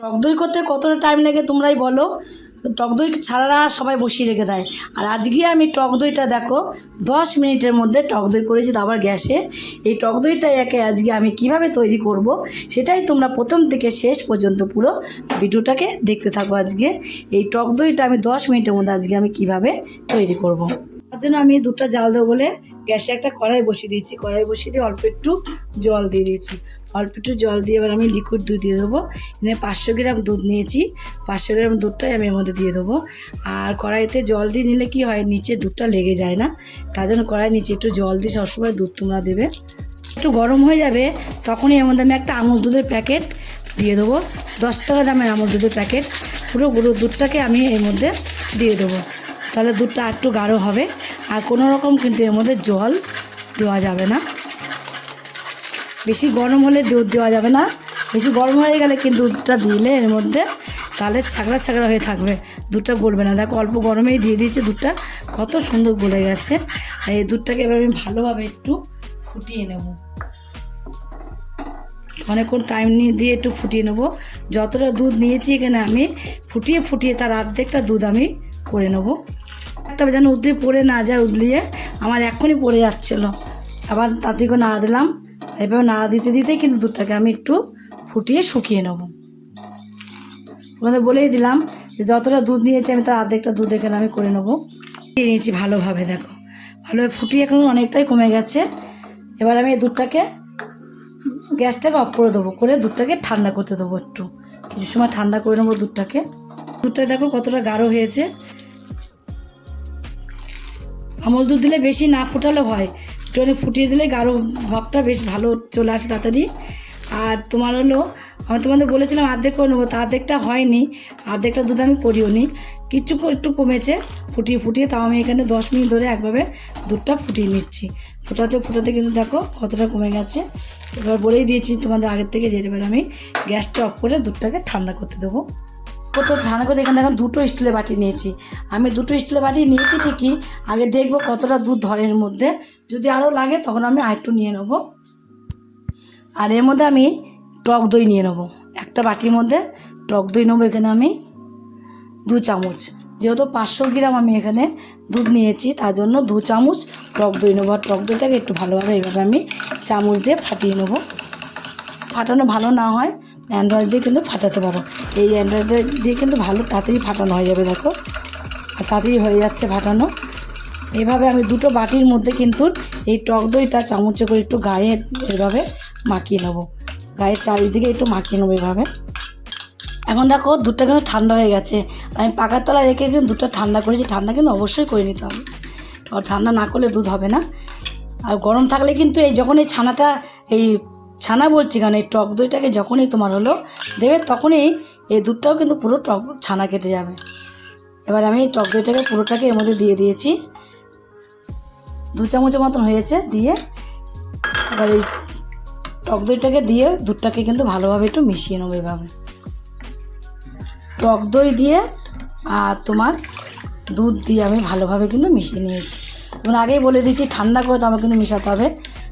টক দই করতে কতটা টাইম লাগে তোমরাই বলো। টক দই ছাড়ারা সবাই বসিয়ে রেখে দেয়। আর আজকে আমি টক দইটা দেখো, দশ মিনিটের মধ্যে টক দই করেছি তারপর গ্যাসে। এই টক দইটা একে আজকে আমি কীভাবে তৈরি করব, সেটাই তোমরা প্রথম থেকে শেষ পর্যন্ত পুরো ভিডিওটাকে দেখতে থাকো আজকে। এই টক দইটা আমি দশ মিনিটের মধ্যে আজকে আমি কীভাবে তৈরি করব। তার জন্য আমি দুধটা জাল দেবো বলে গ্যাসে একটা কড়াই বসিয়ে দিয়েছি। কড়াই বসিয়ে দিয়ে অল্প একটু জল দিয়ে দিয়েছি। অল্প একটু জল দিয়ে এবার আমি লিকুইড দুধ দিয়ে দেবো। এখানে পাঁচশো গ্রাম দুধ নিয়েছি। পাঁচশো গ্রাম দুধটাই আমি এর মধ্যে দিয়ে দেবো। আর কড়াইতে জল দিয়ে নিলে কি হয়, নিচে দুধটা লেগে যায় না। তার জন্য কড়াই নিচে একটু জল দিয়ে সবসময় দুধ তোমরা দেবে। একটু গরম হয়ে যাবে, তখনই এর মধ্যে আমি একটা আমুল দুধের প্যাকেট দিয়ে দেবো। দশ টাকা দামের আমুল দুধের প্যাকেট। পুরো গুঁড়ো দুধটাকে আমি এর মধ্যে দিয়ে দেবো। তাহলে দুধটা একটু গাঢ় হবে। আর কোনো রকম কিন্তু এর মধ্যে জল দেওয়া যাবে না। বেশি গরম হলে দুধ দেওয়া যাবে না। বেশি গরম হয়ে গেলে কিন্তু দুধটা দিলে এর মধ্যে তাহলে ছাগড়া ছাগড়া হয়ে থাকবে। দুধটা গলবে না। দেখো, অল্প গরমেই দিয়ে দিয়েছে দুধটা। কত সুন্দর গলে গেছে। আর এই দুধটাকে এবার আমি ভালোভাবে একটু ফুটিয়ে নেব। অনেকক্ষণ টাইম নিয়ে দিয়ে একটু ফুটিয়ে নেব। যতটা দুধ নিয়েছি এখানে আমি ফুটিয়ে ফুটিয়ে তার অর্ধেকটা দুধ আমি করে নেব। তবে যেন উদ্রে পড়ে না যায়, উদলিয়ে আমার এক্ষুনি পড়ে যাচ্ছিল। আবার তাদেরকে নাড়া দিলাম। এভাবে নাড়া দিতে দিতেই কিন্তু দুধটাকে আমি একটু ফুটিয়ে শুকিয়ে নেব। তোমাদের বলেই দিলাম যে যতটা দুধ নিয়েছি আমি তার অর্ধেকটা দুধ এখানে আমি করে নেব। ফুটিয়ে নিয়েছি ভালোভাবে, দেখো। ভালোভাবে ফুটিয়ে এখন অনেকটাই কমে গেছে। এবার আমি এই দুধটাকে গ্যাসটাকে অফ করে দেবো, করে দুধটাকে ঠান্ডা করতে দেবো একটু। কিছু সময় ঠান্ডা করে নেব দুধটাকে। দুধটা দেখো কতটা গাঢ় হয়েছে। আমল দুধ দিলে বেশি না ফুটালে হয়। একটুখানি ফুটিয়ে দিলে গাঢ় ভাবটা বেশ ভালো চলে আসে তাড়াতাড়ি। আর তোমার হলো, আমি তোমাদের বলেছিলাম অর্ধেক করে নেব, তা অর্ধেকটা হয়নি। অর্ধেকটা দুধ আমি করিও নি কিচ্ছু একটু কমেছে, ফুটিয়ে ফুটিয়ে, তাও আমি এখানে দশ মিনিট ধরে একভাবে দুধটা ফুটিয়ে নিচ্ছি। ফোটাতে ফোটাতে কিন্তু দেখো কতটা কমে গেছে। এবার বলেই দিয়েছি তোমাদের আগের থেকে যে এবার আমি গ্যাসটা অফ করে দুধটাকে ঠান্ডা করতে দেবো। কত ঠান্ডা করতে এখানে দেখো দুটো স্টিলের বাটি নিয়েছি। আমি দুটো স্টিলের বাটি নিয়েছি ঠিকই, আগে দেখব কতটা দুধ ধরে এর মধ্যে। যদি আরও লাগে তখন আমি আরেকটু নিয়ে নেব। আর এর মধ্যে আমি টক দই নিয়ে নেব। একটা বাটির মধ্যে টক দই নেব এখানে আমি দু চামচ। যেহেতু পাঁচশো গ্রাম আমি এখানে দুধ নিয়েছি, তার জন্য দু চামচ টক দই নেব। আর টক দইটাকে একটু ভালোভাবে এইভাবে আমি চামচ দিয়ে ফাটিয়ে নেব। ফাটানো ভালো না হয় অ্যান্ড্রয়েড দিয়ে কিন্তু ফাটাতে পারো। এই অ্যান্ড্রয়েড দিয়ে কিন্তু ভালো তাড়াতাড়ি ফাটানো হয়ে যাবে, দেখো। আর তাড়াতাড়ি হয়ে যাচ্ছে ফাটানো। এইভাবে আমি দুটো বাটির মধ্যে কিন্তু এই টক দইটা চামচে করে একটু গায়ে এভাবে মাখিয়ে নেব। গায়ের চারিদিকে একটু মাখিয়ে নেব এভাবে। এখন দেখো, দুধটা কিন্তু ঠান্ডা হয়ে গেছে। আমি পাকার তলায় রেখে কিন্তু দুধটা ঠান্ডা করেছি। ঠান্ডা কিন্তু অবশ্যই করে নিতে হবে। ঠান্ডা না করলে দুধ হবে না। আর গরম থাকলে কিন্তু এই যখন এই ছানাটা, এই ছানা বলছি কারণ এই টক দইটাকে যখনই তোমার হলো দেবে তখনই এই দুধটাও কিন্তু পুরো টক ছানা কেটে যাবে। এবার আমি টক দইটাকে পুরোটাকে এর মধ্যে দিয়ে দিয়েছি। দু চামচের মতন হয়েছে দিয়ে এবার এই টক দইটাকে দিয়ে দুধটাকে কিন্তু ভালোভাবে একটু মিশিয়ে নেব এভাবে। টক দই দিয়ে আর তোমার দুধ দিয়ে আমি ভালোভাবে কিন্তু মিশিয়ে নিয়েছি। এবং আগেই বলে দিচ্ছি ঠান্ডা করে তো আমার কিন্তু মেশাতে হবে।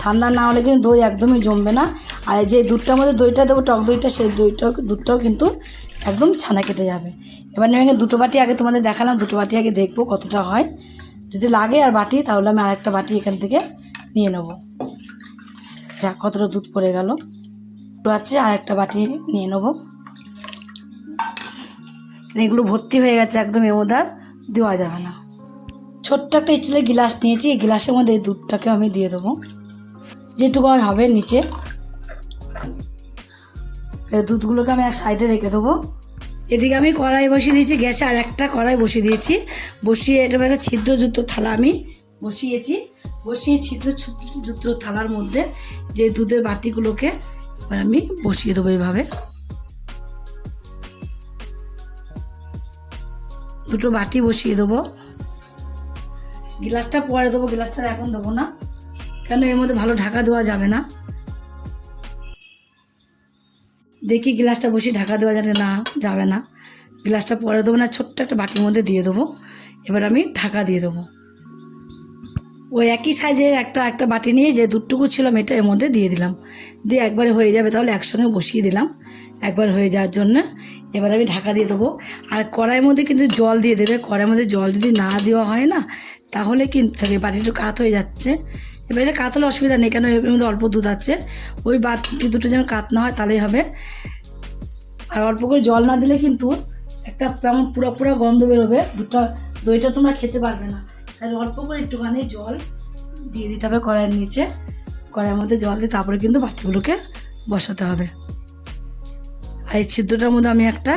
ঠান্ডা না হলে কিন্তু দই একদমই জমবে না। আর যে দুধটার মধ্যে দইটা দেবো, টক দইটা, সেই দইটা, দুধটাও কিন্তু একদম ছানা কেটে যাবে। এবার আমি দুটো বাটি আগে তোমাদের দেখালাম, দুটো বাটি আগে দেখব কতটা হয়। যদি লাগে আর বাটি, তাহলে আমি আরেকটা বাটি এখান থেকে নিয়ে নেব। যা কতটা দুধ পড়ে গেল। আছে আর একটা বাটি নিয়ে নেব। এগুলো ভর্তি হয়ে গেছে একদম এমোদার দেওয়া যাবে না। ছোট্ট একটা স্টিলের গিলাস নিয়েছি, এই গিলাসের মধ্যে এই দুধটাকে আমি দিয়ে দেবো। যেটুকু হবে নিচে। দুধগুলোকে আমি এক সাইডে রেখে দেবো। এদিকে আমি কড়াই বসিয়ে দিয়েছি, গ্যাসে আর একটা কড়াই বসিয়ে দিয়েছি। বসিয়ে এটা একটা ছিদ্রযুক্ত থালা আমি বসিয়েছি। বসিয়ে ছিদ্রযুক্ত থালার মধ্যে যে দুধের বাটিগুলোকে এবার আমি বসিয়ে দেবো এইভাবে দুটো বাটি বসিয়ে দেবো। গিলাসটা পরে দেবো, গিলাসটা এখন দেবো না। কেন এর মধ্যে ভালো ঢাকা দেওয়া যাবে না? দেখি গ্লাসটা বসিয়ে ঢাকা দেওয়া যাবে না যাবে না। গ্লাসটা পরে দেবো না, ছোট্ট একটা বাটির মধ্যে দিয়ে দেবো। এবার আমি ঢাকা দিয়ে দেবো। ওই একই সাইজের একটা একটা বাটি নিয়ে যে দুটুকু ছিল আমি এটা এর মধ্যে দিয়ে দিলাম। দিয়ে একবারে হয়ে যাবে তাহলে একসঙ্গে বসিয়ে দিলাম। একবার হয়ে যাওয়ার জন্য এবার আমি ঢাকা দিয়ে দেবো। আর কড়াইয়ের মধ্যে কিন্তু জল দিয়ে দেবে। কড়াইয়ের মধ্যে জল যদি না দেওয়া হয় না, তাহলে কিন্তু থাকে বাটি একটু কাত হয়ে যাচ্ছে। এবার এটা কাত হলে অসুবিধা নেই, কেন এর মধ্যে অল্প দুধ আছে। ওই বাটি দুটো যেন কাত না হয়, তাহলেই হবে। আর অল্প করে জল না দিলে কিন্তু একটা কেমন পুরো পুরো গন্ধ বেরোবে দুটা দইটা তোমরা খেতে পারবে না। তাহলে অল্প করে একটুখানি জল দিয়ে দিতে হবে কড়াইয়ের নিচে। কড়াইয়ের মধ্যে জল দিয়ে তারপরে কিন্তু বাটিগুলোকে বসাতে হবে। আর এই ছিদ্রটার মধ্যে আমি একটা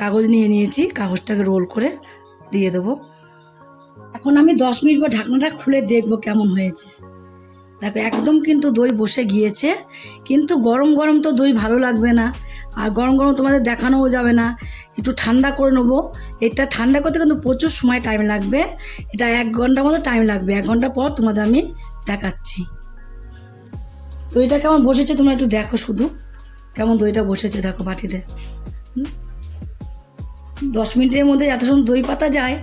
কাগজ নিয়ে নিয়েছি, কাগজটাকে রোল করে দিয়ে দেবো। এখন আমি দশ মিনিট পর ঢাকনাটা খুলে দেখব কেমন হয়েছে। দেখো, একদম কিন্তু দই বসে গিয়েছে, কিন্তু গরম গরম তো দই ভালো লাগবে না। আর গরম গরম তোমাদের দেখানোও যাবে না। একটু ঠান্ডা করে নেব। এটা ঠান্ডা করতে কিন্তু প্রচুর সময় টাইম লাগবে। এটা এক ঘণ্টার মতো টাইম লাগবে। এক ঘণ্টা পর তোমাদের আমি দেখাচ্ছি। দইটা কেমন বসেছে, তোমরা একটু দেখো শুধু। কেমন দইটা বসেছে দেখো বাটিতে। দশ মিনিটের মধ্যে এত সুন্দর দই পাতা যায়।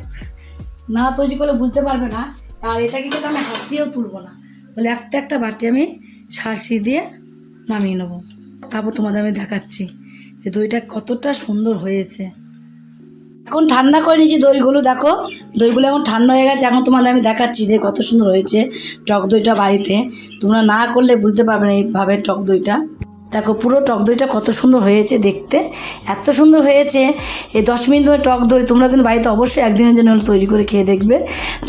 না তৈরি করলে বুঝতে পারবে না। আর এটাকে কিন্তু আমি হাত দিয়েও তুলবো না। বলে একটা একটা বাটি আমি সারসি দিয়ে নামিয়ে নেব। তারপর তোমাদের আমি দেখাচ্ছি যে দইটা কতটা সুন্দর হয়েছে। এখন ঠান্ডা করে নিয়েছি দইগুলো, দেখো। দইগুলো এখন ঠান্ডা হয়ে গেছে, এখন তোমাদের আমি দেখাচ্ছি যে কত সুন্দর হয়েছে টক দইটা বাড়িতে। তোমরা না করলে বুঝতে পারবে না এইভাবে টক দইটা। দেখো পুরো টক দইটা কত সুন্দর হয়েছে দেখতে। এত সুন্দর হয়েছে। এই দশ মিনিট ধরে টক দই, তোমরা কিন্তু বাড়িতে অবশ্যই একদিনের জন্য তৈরি করে খেয়ে দেখবে।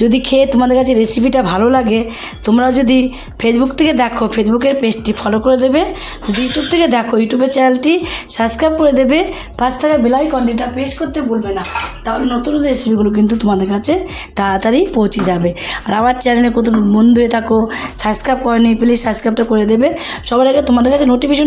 যদি খেয়ে তোমাদের কাছে রেসিপিটা ভালো লাগে তোমরা যদি ফেসবুক থেকে দেখো ফেসবুকের পেজটি ফলো করে দেবে। যদি ইউটিউব থেকে দেখো ইউটিউবের চ্যানেলটি সাবস্ক্রাইব করে দেবে। পাঁচ টাকা বেলাই কন্ডিটা প্রেস করতে ভুলবে না। তাহলে নতুন নতুন রেসিপিগুলো কিন্তু তোমাদের কাছে তাড়াতাড়ি পৌঁছে যাবে। আর আমার চ্যানেলে কত বন্ধু হয়ে থাকো সাবস্ক্রাইব করেনি প্লিজ সাবস্ক্রাইবটা করে দেবে। সবার আগে তোমাদের কাছে নোটিফিকেশন